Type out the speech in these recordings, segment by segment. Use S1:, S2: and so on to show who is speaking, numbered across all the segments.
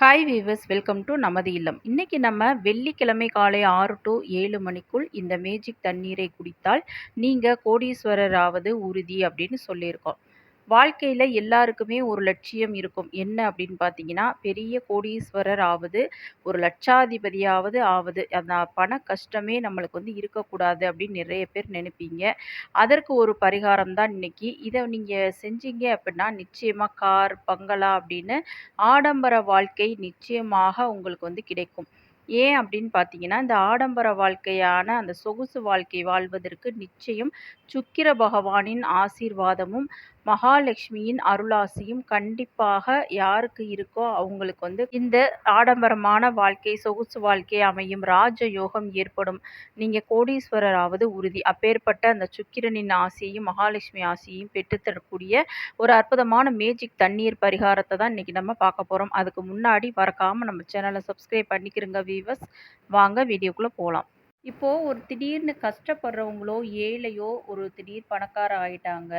S1: Hi viewers welcome to நமது இல்லம். இன்றைக்கி நம்ம வெள்ளிக்கிழமை காலை ஆறு டு ஏழு மணிக்குள் இந்த மேஜிக் தண்ணீரை குடித்தால் நீங்கள் கோடீஸ்வரராவது உறுதி அப்படின்னு சொல்லியிருக்கோம். வாழ்க்கையில் எல்லாருக்குமே ஒரு லட்சியம் இருக்கும். என்ன அப்படின்னு பார்த்தீங்கன்னா பெரிய கோடீஸ்வரர் ஆவது ஒரு லட்சாதிபதியாவது ஆவது அந்த பண கஷ்டமே நம்மளுக்கு வந்து இருக்கக்கூடாது அப்படின்னு நிறைய பேர் நினைப்பீங்க. அதற்கு ஒரு பரிகாரம் தான் இன்னைக்கு. இதை நீங்கள் செஞ்சீங்க அப்படின்னா நிச்சயமாக கார் பங்களா அப்படின்னு ஆடம்பர வாழ்க்கை நிச்சயமாக உங்களுக்கு வந்து கிடைக்கும். ஏன் அப்படின்னு பார்த்தீங்கன்னா இந்த ஆடம்பர வாழ்க்கையான அந்த சொகுசு வாழ்க்கை வாழ்வதற்கு நிச்சயம் சுக்கிர பகவானின் ஆசீர்வாதமும் மகாலட்சுமியின் அருளாசியும் கண்டிப்பாக யாருக்கு இருக்கோ அவங்களுக்கு வந்து இந்த ஆடம்பரமான வாழ்க்கை சொகுசு வாழ்க்கை அமையும் ராஜ யோகம் ஏற்படும். நீங்கள் கோடீஸ்வரராவது உறுதி. அப்பேற்பட்ட அந்த சுக்கிரனின் ஆசையையும் மகாலட்சுமி ஆசையையும் பெற்றுத்தரக்கூடிய ஒரு அற்புதமான மேஜிக் தண்ணீர் பரிகாரத்தை தான் இன்னைக்கு நம்ம பார்க்க போகிறோம் அதுக்கு முன்னாடி மறக்காமல் நம்ம சேனலை சப்ஸ்கிரைப் பண்ணிக்கிறோங்க வீவர்ஸ் வாங்க வீடியோக்குள்ளே போகலாம் இப்போது ஒரு திடீர்னு கஷ்டப்படுறவங்களோ ஏழையோ ஒரு திடீர் பணக்கார ஆயிட்டாங்க.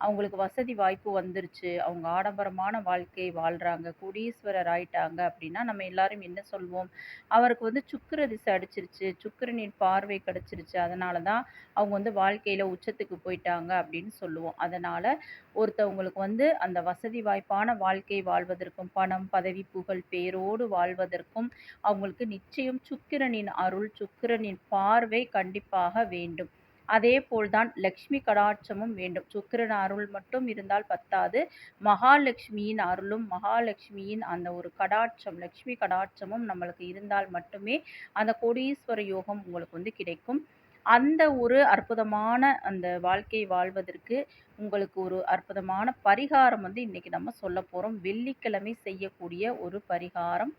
S1: அவங்களுக்கு வசதி வாய்ப்பு வந்துருச்சு. அவங்க ஆடம்பரமான வாழ்க்கை வாழ்கிறாங்க குடீஸ்வரர் ஆயிட்டாங்க அப்படின்னா நம்ம எல்லாரும் என்ன சொல்வோம்? அவருக்கு வந்து சுக்கர திசை அடிச்சிருச்சு. சுக்கிரனின் பார்வை கிடச்சிருச்சு. அதனால தான் அவங்க வந்து வாழ்க்கையில் உச்சத்துக்கு போயிட்டாங்க அப்படின்னு சொல்லுவோம். அதனால் ஒருத்தவங்களுக்கு வந்து அந்த வசதி வாய்ப்பான வாழ்க்கை வாழ்வதற்கும் பணம் பதவி புகழ் பேரோடு வாழ்வதற்கும் அவங்களுக்கு நிச்சயம் சுக்கிரனின் அருள் சுக்கிரனின் பார்வை கண்டிப்பாக வேண்டும். அதே போல்தான் லக்ஷ்மி கடாட்சமும் வேண்டும். சுக்கிரன் அருள் மட்டும் இருந்தால் பத்தாது. மகாலட்சுமியின் அருளும் மகாலட்சுமியின் அந்த ஒரு கடாட்சம் லக்ஷ்மி கடாட்சமும் நம்மளுக்கு இருந்தால் மட்டுமே அந்த கோடீஸ்வர யோகம் உங்களுக்கு வந்து கிடைக்கும். அந்த ஒரு அற்புதமான அந்த வாழ்க்கை வாழ்வதற்கு உங்களுக்கு ஒரு அற்புதமான பரிகாரம் வந்து இன்றைக்கி நம்ம சொல்ல போகிறோம் வெள்ளிக்கிழமை செய்யக்கூடிய ஒரு பரிகாரம்.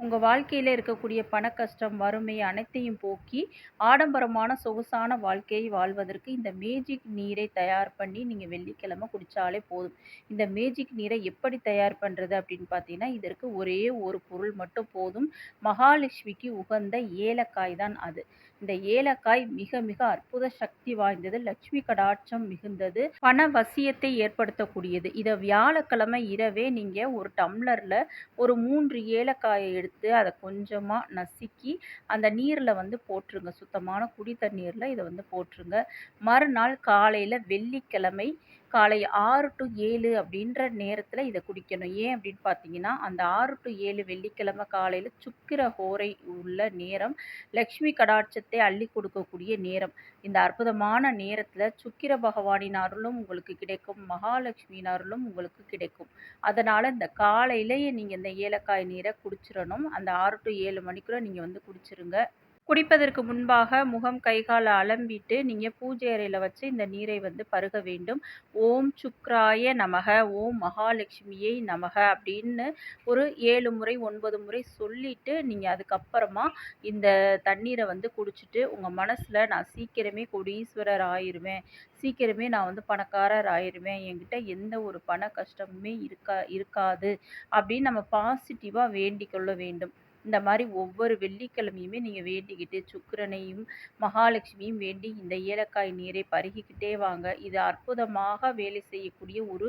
S1: உங்கள் வாழ்க்கையில் இருக்கக்கூடிய பண கஷ்டம் வறுமை அனைத்தையும் போக்கி ஆடம்பரமான சொகுசான வாழ்க்கையை வாழ்வதற்கு இந்த மேஜிக் நீரை தயார் பண்ணி நீங்கள் வெள்ளிக்கிழமை குடித்தாலே போதும். இந்த மேஜிக் நீரை எப்படி தயார் பண்ணுறது அப்படின்னு பார்த்தீங்கன்னா இதற்கு ஒரே ஒரு பொருள் மட்டும் போதும். மகாலட்சுமிக்கு உகந்த ஏலக்காய் தான் அது. இந்த ஏலக்காய் மிக மிக அற்புத சக்தி வாய்ந்தது. லட்சுமி கடாட்சம் மிகுந்தது. பண வசியத்தை ஏற்படுத்தக்கூடியது. இதை வியாழக்கிழமை இரவே நீங்கள் ஒரு டம்ளரில் ஒரு மூன்று ஏலக்காயை எடுத்து அதை கொஞ்சமாக நசுக்கி அந்த நீரில் வந்து போட்டுருங்க. சுத்தமான குடி தண்ணீரில் இதை வந்து போட்டுருங்க. மறுநாள் காலையில் வெள்ளிக்கிழமை காலை ஆறு டு ஏழு அப்படின்ற நேரத்தில் இதை குடிக்கணும். ஏன் அப்படின்னு பார்த்தீங்கன்னா அந்த ஆறு டு ஏழு வெள்ளிக்கிழமை காலையில் சுக்கிர ஹோரை உள்ள நேரம் லக்ஷ்மி கடாட்சத்தை அள்ளி கொடுக்கக்கூடிய நேரம். இந்த அற்புதமான நேரத்தில் சுக்கிர பகவானின் அருளும் உங்களுக்கு கிடைக்கும் மகாலட்சுமியின் அருளும் உங்களுக்கு கிடைக்கும். அதனால் இந்த காலையிலேயே நீங்கள் இந்த ஏலக்காய் நீரை குடிச்சிடணும் அந்த ஆறு டு ஏழு மணிக்குள்ளே நீங்கள் வந்து குடிச்சிருங்க. குடிப்பதற்கு முன்பாக முகம் கைகால் அலம்பிட்டு நீங்கள் பூஜை அறையில் வச்சு இந்த நீரை வந்து பருக வேண்டும். ஓம் சுக்ராய நமக ஓம் மகாலட்சுமியை நமக அப்படின்னு ஒரு ஏழு முறை ஒன்பது முறை சொல்லிட்டு நீங்கள் அதுக்கப்புறமா இந்த தண்ணீரை வந்து குடிச்சிட்டு உங்கள் மனசில் நான் சீக்கிரமே கொடீஸ்வரர் ஆயிடுவேன் சீக்கிரமே நான் வந்து பணக்காரர் ஆயிடுவேன் என்கிட்ட எந்த ஒரு பண கஷ்டமுமே இருக்கா இருக்காது அப்படின்னு நம்ம பாசிட்டிவாக வேண்டிக் கொள்ள வேண்டும். இந்த மாதிரி ஒவ்வொரு வெள்ளிக்கிழமையுமே நீங்கள் வேண்டிக்கிட்டு சுக்கிரனையும் மகாலட்சுமியும் வேண்டி இந்த ஏலக்காய் நீரை பருகிக்கிட்டே வாங்க. இது அற்புதமாக வேலை செய்யக்கூடிய ஒரு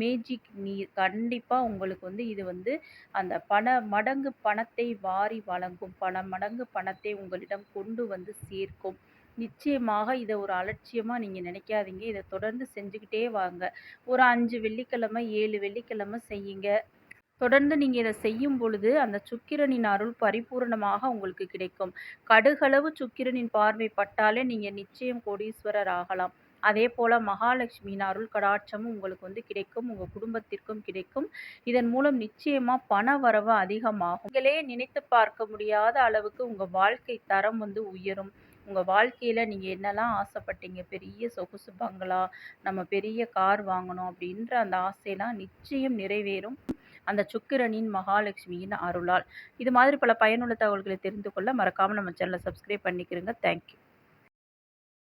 S1: மேஜிக் நீர். கண்டிப்பாக உங்களுக்கு வந்து இது வந்து அந்த பண மடங்கு பணத்தை வாரி வழங்கும். பல மடங்கு பணத்தை உங்களிடம் கொண்டு வந்து சேர்க்கும். நிச்சயமாக இதை ஒரு அலட்சியமாக நீங்கள் நினைக்காதீங்க. இதை தொடர்ந்து செஞ்சுக்கிட்டே வாங்க. ஒரு அஞ்சு வெள்ளிக்கிழமை ஏழு வெள்ளிக்கிழமை செய்யுங்க. தொடர்ந்து நீங்கள் இதை செய்யும் பொழுது அந்த சுக்கிரனின் அருள் பரிபூர்ணமாக உங்களுக்கு கிடைக்கும். கடுகளவு சுக்கிரனின் பார்வை பட்டாலே நீங்கள் நிச்சயம் கோடீஸ்வரர் ஆகலாம். அதே போல் மகாலட்சுமியின் அருள் கடாட்சமும் உங்களுக்கு வந்து கிடைக்கும். உங்கள் குடும்பத்திற்கும் கிடைக்கும். இதன் மூலம் நிச்சயமாக பண வரவு அதிகமாகும். உங்களே நினைத்து பார்க்க முடியாத அளவுக்கு உங்கள் வாழ்க்கை தரம் வந்து உயரும். உங்கள் வாழ்க்கையில் நீங்கள் என்னெல்லாம் ஆசைப்பட்டீங்க? பெரிய சொகுசு பங்களா நம்ம பெரிய கார் வாங்கணும் அப்படின்ற அந்த ஆசையெல்லாம் நிச்சயம் நிறைவேறும். அந்த சுக்கிரனின் மகாலட்சுமியின் அருளால். இது மாதிரி பல பயனுள்ள தகவல்களை தெரிந்து கொள்ள மறக்காமல் நம்ம சேனலை சப்ஸ்கிரைப் பண்ணிக்கிறேங்க தேங்க்யூ